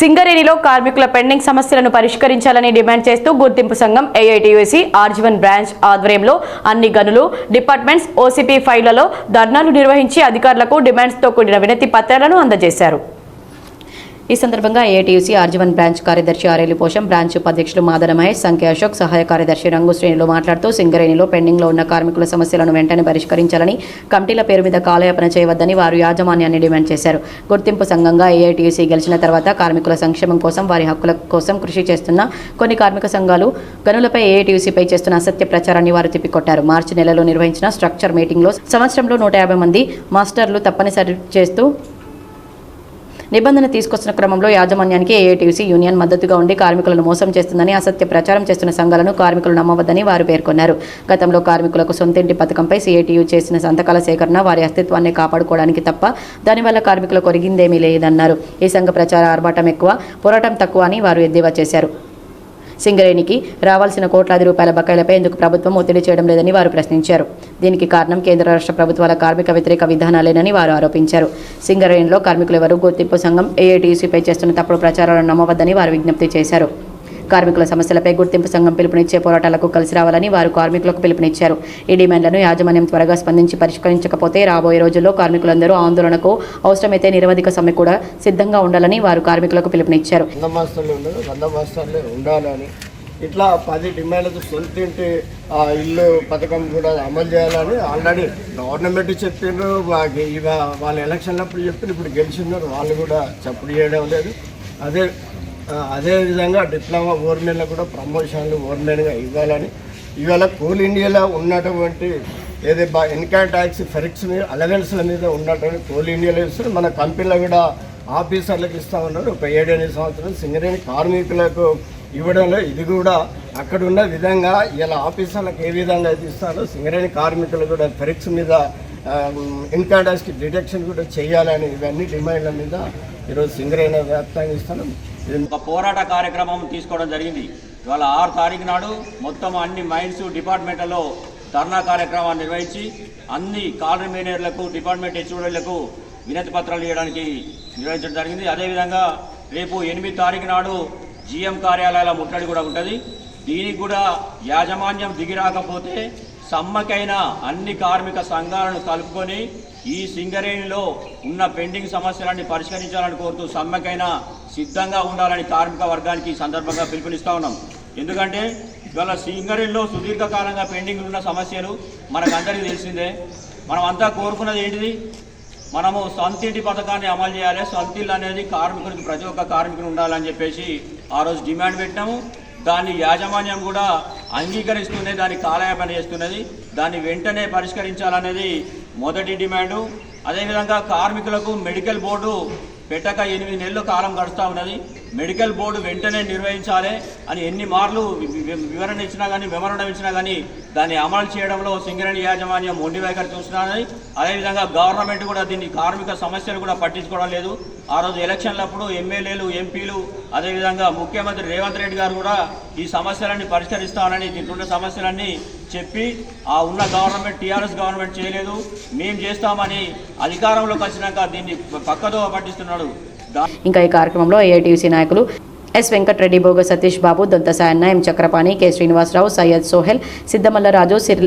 సింగరేణిలో కార్మికుల పెండింగ్ సమస్యలను పరిష్కరించాలని డిమాండ్ చేస్తూ గుర్తింపు సంఘం ఏఐటియుసి ఆర్జీవన్ బ్రాంచ్ ఆధ్వర్యంలో అన్ని గనులు డిపార్ట్మెంట్స్ ఓసీపీ ఫైళ్ళలో ధర్నాలు నిర్వహించి అధికారులకు డిమాండ్స్తో కూడిన వినతి పత్రాలను అందజేశారు. ఈ సందర్భంగా ఏటీయూసీ ఆర్జీవన్ బ్రాంచ్ కార్యదర్శి ఆరేలి పోషం బ్రాంచ్ ఉపాధ్యక్షులు మాదన మహేష్ సంఖ్య అశోక్ సహాయ కార్యదర్శి రంగు శ్రేణులు మాట్లాడుతూ సింగరేణిలో పెండింగ్లో ఉన్న కార్మికుల సమస్యలను వెంటనే పరిష్కరించాలని కమిటీల పేరు మీద కాలయాపన చేయవద్దని వారు యాజమాన్యాన్ని డిమాండ్ చేశారు. గుర్తింపు సంఘంగా ఏఐటీయూసీ గెలిచిన తర్వాత కార్మికుల సంక్షేమం కోసం వారి హక్కుల కోసం కృషి చేస్తున్న కొన్ని కార్మిక సంఘాలు గనులపై ఏఐటీయూసీపై చేస్తున్న అసత్య ప్రచారాన్ని వారు తిప్పికొట్టారు. మార్చి నెలలో నిర్వహించిన స్ట్రక్చర్ మీటింగ్లో సంవత్సరంలో నూట యాభై మంది మాస్టర్లు తప్పనిసరి చేస్తూ నిబంధన తీసుకొస్తున్న క్రమంలో యాజమాన్యానికి ఏఐటీసీ యూనియన్ మద్దతుగా ఉండి కార్మికులను మోసం చేస్తుందని అసత్య ప్రచారం చేస్తున్న సంఘాలను కార్మికులు నమ్మవద్దని వారు పేర్కొన్నారు. గతంలో కార్మికులకు సొంతింటి పథకంపై సిఐటియు చేసిన సంతకాల సేకరణ వారి అస్తిత్వాన్ని కాపాడుకోవడానికి తప్ప దానివల్ల కార్మికులకు ఒరిగిందేమీ లేదన్నారు. ఈ సంఘ ప్రచార ఆర్భాటం ఎక్కువ పోరాటం తక్కువ అని వారు ఎద్దేవా చేశారు. సింగరేణికి రావాల్సిన కోట్లాది రూపాయల బకాయిలపై ఎందుకు ప్రభుత్వం ఒత్తిడి చేయడం లేదని వారు ప్రశ్నించారు. దీనికి కారణం కేంద్ర రాష్ట్ర ప్రభుత్వాల కార్మిక వ్యతిరేక విధానాలేనని వారు ఆరోపించారు. సింగరేణిలో కార్మికులు ఎవరు గుర్తింపు సంఘం ఏఐటీసీపై చేస్తున్న తప్పుడు ప్రచారాలను నమ్మవద్దని వారు విజ్ఞప్తి చేశారు. కార్మికుల సమస్యలపై గుర్తింపు సంఘం పిలుపునిచ్చే పోరాటాలకు కలిసి రావాలని వారు కార్మికులకు పిలుపునిచ్చారు. ఈ డిమాండ్లను యాజమాన్యం త్వరగా స్పందించి పరిష్కరించకపోతే రాబోయే రోజుల్లో కార్మికులందరూ ఆందోళనకు అవసరమైతే నిరవధిక సమ్మె కూడా సిద్ధంగా ఉండాలని వారు కార్మికులకు పిలుపునిచ్చారు. ఇట్లా పది డిమాండ్లతో సొంతింటి ఆ, ఇల్లు పథకం కూడా అమలు చేయాలని ఆల్రెడీ గవర్నమెంట్ చెప్పిండ్రు. వా- వాళ్ళ ఎలక్షన్లప్పుడు చెప్పిన ఇప్పుడు గెలిచినారు. వాళ్ళు కూడా చప్పుడు చేయడం లేదు. అదే అదే విధంగా డిప్లొమా ఓర్మెన్లో కూడా ప్రమోషన్లు ఓర్మెన్గా ఇవ్వాలని ఇవాళ కోల్ ఇండియాలో ఉన్నటువంటి ఏది బా ఇన్కమ్ ట్యాక్స్ ఫెరిక్స్ మీద అలవెన్స్ల మీద ఉన్నటువంటి కోల్ ఇండియాలో ఇస్తారు మన కంపెనీలో కూడా ఆఫీసర్లకు ఇస్తా ఉన్నారు. ఒక ఏడెనిమిది సంవత్సరాలు సింగరేణి కార్మికులకు ఇవ్వడంలో ఇది కూడా అక్కడున్న విధంగా ఇలా ఆఫీసర్లకు ఏ విధంగా అయితే ఇస్తారో సింగరేణి కార్మికులు కూడా ఫెరిక్స్ మీద ఇన్కాడాస్కి డిటెక్షన్ డిడక్షన్ కూడా చేయాలని ఇవన్నీ డిమాండ్ల మీద ఈరోజు సింగరేణి వ్యాప్తంగా ఇస్తాను ఒక పోరాట కార్యక్రమం తీసుకోవడం జరిగింది. ఇవాళ ఆరు తారీఖు నాడు మొత్తం అన్ని మైన్స్ డిపార్ట్మెంట్లలో ధర్నా కార్యక్రమాన్ని నిర్వహించి అన్ని కాలనీ మేనేజర్లకు డిపార్ట్మెంట్ హెచ్ఓడీలకు వినతి పత్రాలు ఇవ్వడానికి నిర్వహించడం జరిగింది. అదేవిధంగా రేపు ఎనిమిది తారీఖు నాడు జిఎం కార్యాలయాల ముట్టడి కూడా ఉంటుంది. దీనికి కూడా యాజమాన్యం దిగిరాకపోతే సమ్మకైన అన్ని కార్మిక సంఘాలను కలుపుకొని ఈ సింగరేణిలో ఉన్న పెండింగ్ సమస్యలన్నీ పరిష్కరించాలని కోరుతూ సమ్మెకైనా సిద్ధంగా ఉండాలని కార్మిక వర్గానికి ఈ సందర్భంగా పిలుపునిస్తా ఉన్నాం. ఎందుకంటే ఇవాళ సింగరేణిలో సుదీర్ఘకాలంగా పెండింగ్ ఉన్న సమస్యలు మనకందరికీ తెలిసిందే. మనం అంతా కోరుకున్నది ఏంటిది? మనము సొంతింటి పథకాన్ని అమలు చేయాలి. సొంతిల్లు అనేది కార్మికుడికి ప్రతి ఒక్క కార్మికుడు ఉండాలని చెప్పేసి ఆ రోజు డిమాండ్ పెట్టాము దాన్ని యాజమాన్యం కూడా అంగీకరిస్తుంది దాన్ని కాలయాపన చేస్తున్నది. దాన్ని వెంటనే పరిష్కరించాలనేది మొదటి డిమాండు. అదేవిధంగా కార్మికులకు మెడికల్ బోర్డు పెట్టక ఎనిమిది నెలలు కాలం గడుస్తూ ఉన్నది. మెడికల్ బోర్డు వెంటనే నిర్వహించాలి అని ఎన్ని మార్లు వివరణ ఇచ్చినా కానీ వివరణ ఇచ్చినా కానీ దాన్ని అమలు చేయడంలో సింగరేణి యాజమాన్యం మొండి వైఖరి అదేవిధంగా గవర్నమెంట్ కూడా దీన్ని కార్మిక సమస్యలు కూడా పట్టించుకోవడం లేదు. ఆ రోజు ఎలక్షన్లప్పుడు ఎమ్మెల్యేలు ఎంపీలు అదేవిధంగా ముఖ్యమంత్రి రేవంత్ రెడ్డి గారు కూడా ఈ సమస్యలన్నీ పరిష్కరిస్తామని దీంట్లో సమస్యలన్నీ చెప్పి ఆ ఉన్న గవర్నమెంట్ టీఆర్ఎస్ గవర్నమెంట్ చేయలేదు. మేము చేస్తామని అధికారంలోకి వచ్చినాక దీన్ని పక్కదో పట్టిస్తున్నాడు ఇంకా ఈ కార్యక్రమంలో ఏఐటీయూసీ నాయకులు S Venkatareddy Bhoga Satish Babu Dontasayanna M Chakrapani K Srinivasarao Syed Sohail Siddamallaraju sir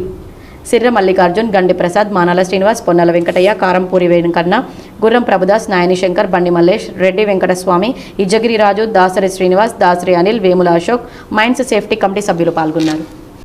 Sirra Mallikarjun Gandi Prasad Manala Srinivas Ponnala Venkataiah Karampuri Venkanna Gurram Prabhudas Nayini Shankar Bandi Mallesh Reddy Venkataswamy Izagiri Raju Dasari Srinivas Dasari Anil Vemula Ashok mines safety committee సభ్యులు పాల్గొన్నారు.